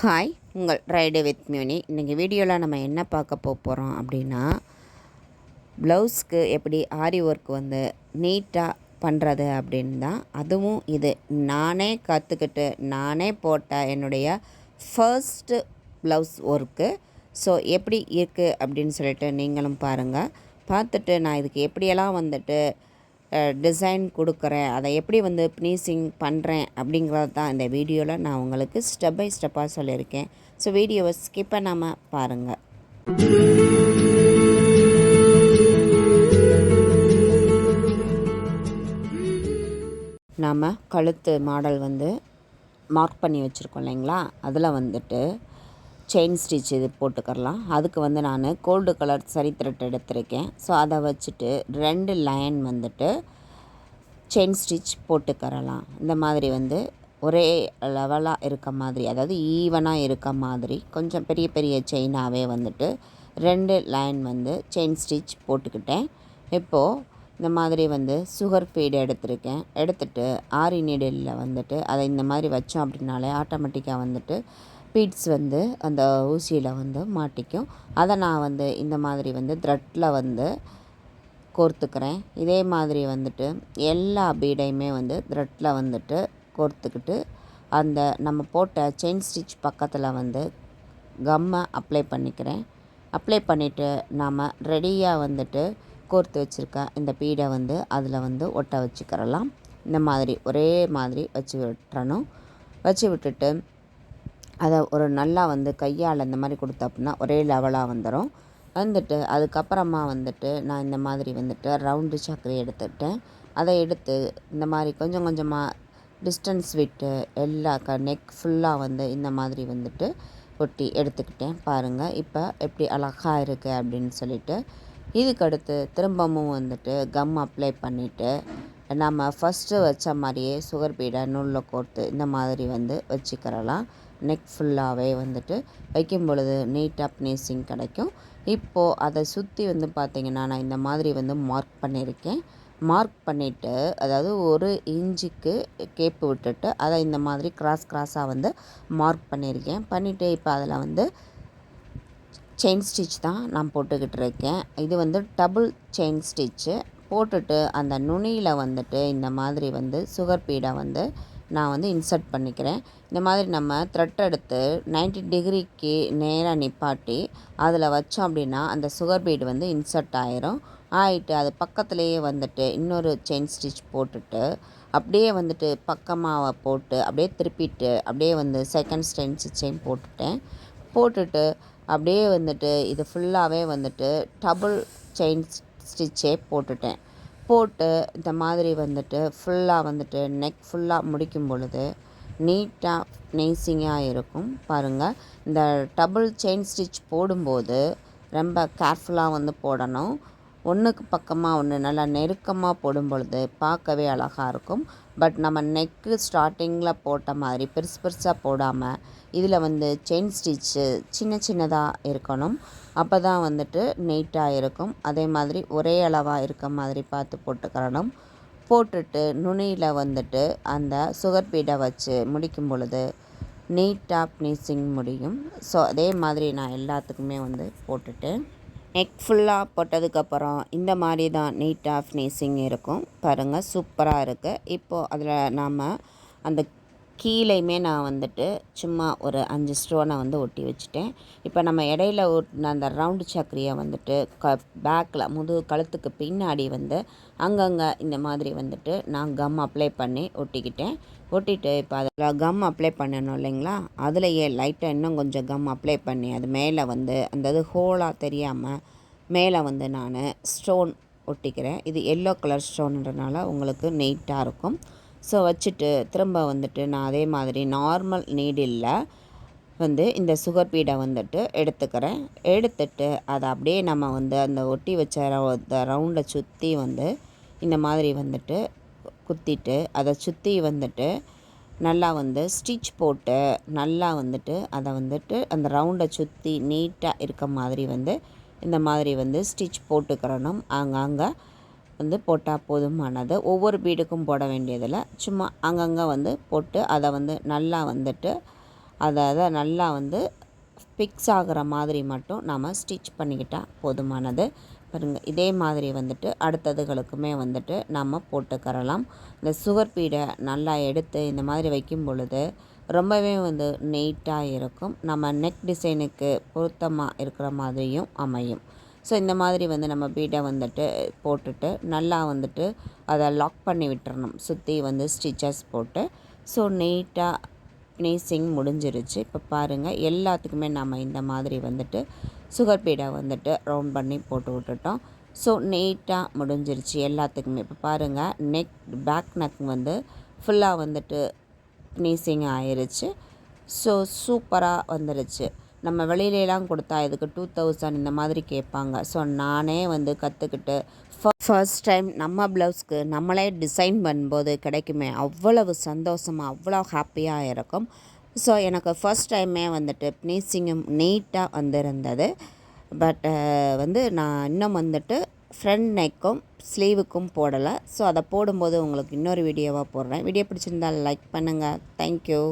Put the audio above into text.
Hi உங்கள் ride with மியூனி இன்றைக்கி வீடியோவில் நம்ம என்ன பார்க்க போக போகிறோம் அப்படின்னா ப்ளவுஸ்க்கு எப்படி ஆரி ஒர்க் வந்து நீட்டாக பண்ணுறது அப்படின்னு தான். அதுவும் இது. நானே கற்றுக்கிட்டு நானே போட்ட என்னுடைய ஃபர்ஸ்ட்டு ப்ளவுஸ் ஒர்க்கு ஸோ எப்படி இருக்குது அப்படின்னு சொல்லிட்டு நீங்களும் பாருங்கள் பார்த்துட்டு நான் இதுக்கு எப்படியெல்லாம் வந்துட்டு டிசைன் கொடுக்குறேன். அதை எப்படி வந்து ப்னீசிங் பண்ணுறேன் அப்படிங்கிறது தான் இந்த வீடியோவில் நான் உங்களுக்கு ஸ்டெப் பை ஸ்டெப்பாக சொல்லியிருக்கேன். ஸோ வீடியோவை ஸ்கிப் பண்ணாமல் பாருங்கள் நாம் கழுத்து மாடல் வந்து மார்க் பண்ணி வச்சுருக்கோம் இல்லைங்களா? அதில் வந்துட்டு செயின் ஸ்டிச் இது போட்டுக்கரலாம் அதுக்கு வந்து நான் கோல்டு கலர் சரி த்ரெட் எடுத்திருக்கேன். ஸோ அதை வச்சுட்டு ரெண்டு லைன் வந்துட்டு செயின் ஸ்டிச் போட்டுக்கரலாம் இந்த மாதிரி வந்து ஒரே லெவலாக இருக்க மாதிரி அதாவது ஈவனாக இருக்க மாதிரி கொஞ்சம் பெரிய பெரிய செயினாகவே வந்துட்டு ரெண்டு லைன் வந்து செயின் ஸ்டிச் போட்டுக்கிட்டேன். இப்போது இந்த மாதிரி வந்து சுகர் ஃபீடு எடுத்திருக்கேன். எடுத்துட்டு ஆரி நீடிலில் வந்துட்டு அதை இந்த மாதிரி வச்சோம் அப்படின்னாலே ஆட்டோமேட்டிக்காக வந்துட்டு பீட்ஸ் வந்து அந்த ஊசியில் வந்து மாட்டிக்கும். அதை நான் வந்து இந்த மாதிரி வந்து த்ரெட்டில் வந்து கோர்த்துக்கிறேன். இதே மாதிரி வந்துட்டு எல்லா பீடையுமே வந்து த்ரெட்டில் வந்துட்டு கோர்த்துக்கிட்டு அந்த நம்ம போட்ட செயின் ஸ்டிச் பக்கத்தில் வந்து கம்மை அப்ளை பண்ணிக்கிறேன். அப்ளை பண்ணிவிட்டு நாம் ரெடியாக வந்துட்டு கோர்த்து வச்சுருக்க இந்த பீடை வந்து அதில் வந்து ஒட்ட வச்சுக்கிறலாம். இந்த மாதிரி ஒரே மாதிரி வச்சு விட்டுறணும். வச்சு விட்டுட்டு அதை ஒரு நல்லா வந்து கையால் இந்த மாதிரி கொடுத்த ஒரே லெவலாக வந்துடும் வந்துட்டு அதுக்கப்புறமா வந்துட்டு நான் இந்த மாதிரி வந்துட்டு ரவுண்டு சக்கரை எடுத்துக்கிட்டேன். அதை எடுத்து இந்த மாதிரி கொஞ்சம் கொஞ்சமாக டிஸ்டன்ஸ் விட்டு எல்லா க நெக் ஃபுல்லாக வந்து இந்த மாதிரி வந்துட்டு ஒட்டி எடுத்துக்கிட்டேன். பாருங்கள் இப்போ எப்படி அழகாக இருக்குது அப்படின்னு சொல்லிட்டு. இதுக்கடுத்து திரும்பவும் வந்துட்டு கம் அப்ளை பண்ணிவிட்டு நம்ம ஃபஸ்ட்டு வச்ச மாதிரியே சுகர் பீடை நூலில் கோர்த்து இந்த மாதிரி வந்து வச்சுக்கிறலாம். நெக் ஃபுல்லாகவே வந்துட்டு வைக்கும் பொழுது நீட்டாக நேசிங் கிடைக்கும். இப்போது அதை சுற்றி வந்து பார்த்திங்கன்னா நான் இந்த மாதிரி வந்து மார்க் பண்ணியிருக்கேன். மார்க் பண்ணிவிட்டு அதாவது ஒரு இன்ச்சுக்கு கேப்பு விட்டுட்டு அதை இந்த மாதிரி கிராஸ் கிராஸாக வந்து மார்க் பண்ணியிருக்கேன். பண்ணிவிட்டு இப்போ அதில் வந்து செயின் ஸ்டிச் தான் நான் போட்டுக்கிட்டு இருக்கேன். இது வந்து டபுள் செயின் ஸ்டிச்சு போட்டுட்டு அந்த நுனியில் வந்துட்டு இந்த மாதிரி வந்து சுகர் பீடை வந்து நான் வந்து இன்சர்ட் பண்ணிக்கிறேன். இந்த மாதிரி நம்ம த்ரெட் எடுத்து நைன்டி டிகிரிக்கு நேராக நிப்பாட்டி அதில் வச்சோம் அப்படின்னா அந்த சுகர் பீடு வந்து இன்சர்ட் ஆயிரும். ஆகிட்டு அது பக்கத்துலேயே வந்துட்டு இன்னொரு செயின் ஸ்டிச் போட்டுட்டு அப்படியே வந்துட்டு பக்கமாக போட்டு அப்படியே திருப்பிட்டு அப்படியே வந்து செகண்ட் ஸ்டெயின் செயின் போட்டுட்டேன். போட்டுட்டு அப்படியே வந்துட்டு இது ஃபுல்லாகவே வந்துட்டு டபுள் செயின் ஸ்டிச்சே போட்டுட்டேன். போட்டு இந்த மாதிரி வந்துட்டு ஃபுல்லாக வந்துட்டு நெக் ஃபுல்லாக முடிக்கும் பொழுது நீட்டாக ஃபினிஷிங்காக இருக்கும். பாருங்கள் இந்த டபுள் செயின் ஸ்டிச் போடும்போது ரொம்ப கேர்ஃபுல்லாக வந்து போடணும். ஒன்றுக்கு பக்கமாக ஒன்று நல்லா நெருக்கமாக போடும் பொழுது பார்க்கவே அழகாக இருக்கும். பட் நம்ம நெக்கு ஸ்டார்டிங்கில் போட்ட மாதிரி பெருசு பெருசாக போடாமல் இதில் வந்து செயின் ஸ்டிச்சு சின்ன சின்னதாக இருக்கணும். அப்போ தான் வந்துட்டு நீட்டாக இருக்கும். அதே மாதிரி ஒரே அளவாக இருக்க மாதிரி பார்த்து போட்டுக்கிறணும். போட்டுட்டு நுனியில் வந்துட்டு அந்த சுகர் பீடை வச்சு முடிக்கும் பொழுது நீட்டாக ஃபினிஷிங் முடியும். ஸோ அதே மாதிரி நான் எல்லாத்துக்குமே வந்து போட்டுட்டேன். நெக் ஃபுல்லாக போட்டதுக்கப்புறம் இந்த மாதிரி தான் நீட்டாக ஃபினிஷிங் இருக்கும். பாருங்கள் சூப்பராக இருக்குது இப்போது அதில் நாம் அந்த கீழேயுமே நான் வந்துட்டு சும்மா ஒரு அஞ்சு ஸ்டோனை வந்து ஒட்டி வச்சுட்டேன். இப்போ நம்ம இடையில ஒட்டின அந்த ரவுண்டு சக்கரியை வந்துட்டு க பேக்கில் முது கழுத்துக்கு பின்னாடி வந்து அங்கங்கே இந்த மாதிரி வந்துட்டு நான் கம் அப்ளை பண்ணி ஒட்டிக்கிட்டேன். ஒட்டிட்டு இப்போ அதில் கம் அப்ளை பண்ணணும் இல்லைங்களா? அதுலேயே லைட்டாக இன்னும் கொஞ்சம் கம் அப்ளை பண்ணி அது மேலே வந்து அந்த இது ஹோலாக தெரியாமல் மேலே வந்து நான் ஸ்டோன் ஒட்டிக்கிறேன். இது எல்லோ கலர் ஸ்டோன்றனால உங்களுக்கு நீட்டாக இருக்கும். ஸோ வச்சுட்டு திரும்ப வந்துட்டு நான் அதே மாதிரி நார்மல் நீடில் வந்து இந்த சுகர் பீடை வந்துட்டு எடுத்துக்கிறேன். எடுத்துட்டு அதை அப்படியே நம்ம வந்து அந்த ஒட்டி வச்ச ரவுண்டை சுற்றி வந்து இந்த மாதிரி வந்துட்டு குத்திட்டு அதை சுற்றி வந்துட்டு நல்லா வந்து ஸ்டிச் போட்டு நல்லா வந்துட்டு அதை வந்துட்டு அந்த ரவுண்டை சுற்றி நீட்டாக இருக்க மாதிரி வந்து இந்த மாதிரி வந்து ஸ்டிச் போட்டுக்கிறணும். அங்கங்கே வந்து போட்டால் போதுமானது ஒவ்வொரு பீடுக்கும் போட வேண்டியதில் சும்மா அங்கங்கே வந்து போட்டு அதை வந்து நல்லா வந்துட்டு அதை அதை நல்லா வந்து ஃபிக்ஸ் ஆகிற மாதிரி மட்டும் நம்ம ஸ்டிச் பண்ணிக்கிட்டால் போதுமானது பாருங்கள் இதே மாதிரி வந்துட்டு அடுத்ததுகளுக்குமே வந்துட்டு நம்ம போட்டுக்கரலாம் இந்த சுகர் பீடை நல்லா எடுத்து இந்த மாதிரி வைக்கும் பொழுது ரொம்பவே வந்து நீட்டாக இருக்கும். நம்ம நெக் டிசைனுக்கு பொருத்தமாக இருக்கிற மாதிரியும் அமையும். ஸோ இந்த மாதிரி வந்து நம்ம பீடை வந்துட்டு போட்டுட்டு நல்லா வந்துட்டு அதை லாக் பண்ணி விட்டுறணும். சுற்றி வந்து ஸ்டிச்சஸ் போட்டு. ஸோ நீட்டாக நேசிங் முடிஞ்சிருச்சு. இப்போ பாருங்கள் எல்லாத்துக்குமே நம்ம இந்த மாதிரி வந்துட்டு சுகர் பீடை வந்துட்டு ரவுண்ட் பண்ணி போட்டு விட்டுட்டோம். ஸோ நீட்டாக முடிஞ்சிருச்சு எல்லாத்துக்குமே. இப்போ பாருங்கள் நெக் பேக் நெக் வந்து ஃபுல்லாக வந்துட்டு நீசிங் ஆயிருச்சு. ஸோ சூப்பராக வந்துருச்சு. நம்ம வெளியிலலாம் கொடுத்தா இதுக்கு டூ தௌசண்ட் இந்த மாதிரி கேட்பாங்க. ஸோ நானே வந்து கற்றுக்கிட்டு ஃபர்ஸ்ட் டைம் நம்ம ப்ளவுஸ்க்கு நம்மளே டிசைன் பண்ணும்போது கிடைக்குமே அவ்வளவு சந்தோஷமாக அவ்வளோ ஹாப்பியாக இருக்கும். ஸோ எனக்கு ஃபர்ஸ்ட் டைமே வந்துட்டு ஃபினிஷிங்கும் நீட்டாக வந்திருந்தது. பட் வந்து நான் இன்னும் வந்துட்டு ஃப்ரண்ட் நெக்கும் ஸ்லீவுக்கும் போடலை. ஸோ அதை போடும்போது உங்களுக்கு இன்னொரு வீடியோவாக போடுறேன். வீடியோ பிடிச்சிருந்தால் லைக் பண்ணுங்கள் தேங்க்யூ